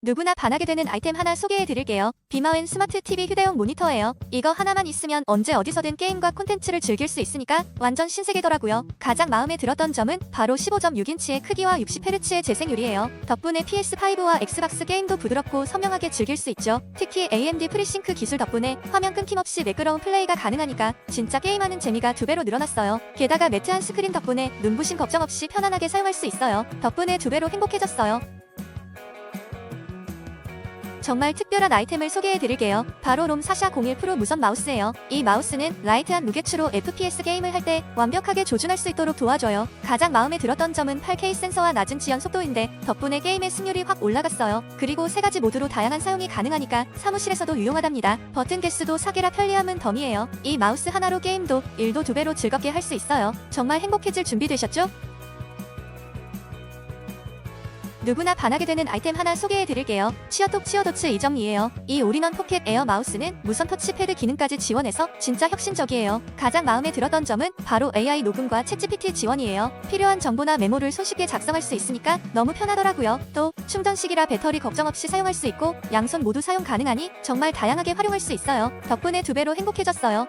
누구나 반하게 되는 아이템 하나 소개해 드릴게요. 비마웬 스마트 TV 휴대용 모니터예요. 이거 하나만 있으면 언제 어디서든 게임과 콘텐츠를 즐길 수 있으니까 완전 신세계더라고요. 가장 마음에 들었던 점은 바로 15.6인치의 크기와 60Hz의 재생률이에요. 덕분에 PS5와 엑스박스 게임도 부드럽고 선명하게 즐길 수 있죠. 특히 AMD 프리싱크 기술 덕분에 화면 끊김없이 매끄러운 플레이가 가능하니까 진짜 게임하는 재미가 두 배로 늘어났어요. 게다가 매트한 스크린 덕분에 눈부심 걱정 없이 편안하게 사용할 수 있어요. 덕분에 두 배로 행복해졌어요. 정말 특별한 아이템을 소개해 드릴게요. 바로 롬 사샤 01 프로 무선 마우스예요. 이 마우스는 라이트한 무게추로 FPS 게임을 할 때 완벽하게 조준할 수 있도록 도와줘요. 가장 마음에 들었던 점은 8K 센서와 낮은 지연 속도인데 덕분에 게임의 승률이 확 올라갔어요. 그리고 세 가지 모드로 다양한 사용이 가능하니까 사무실에서도 유용하답니다. 버튼 개수도 4개라 편리함은 덤이에요. 이 마우스 하나로 게임도 일도 두 배로 즐겁게 할 수 있어요. 정말 행복해질 준비되셨죠? 누구나 반하게 되는 아이템 하나 소개해 드릴게요. 치어톡 치어도츠 2.2예요. 이 올인원 포켓 에어 마우스는 무선 터치패드 기능까지 지원해서 진짜 혁신적이에요. 가장 마음에 들었던 점은 바로 AI 녹음과 챗GPT 지원이에요. 필요한 정보나 메모를 손쉽게 작성할 수 있으니까 너무 편하더라고요. 또 충전식이라 배터리 걱정 없이 사용할 수 있고 양손 모두 사용 가능하니 정말 다양하게 활용할 수 있어요. 덕분에 두 배로 행복해졌어요.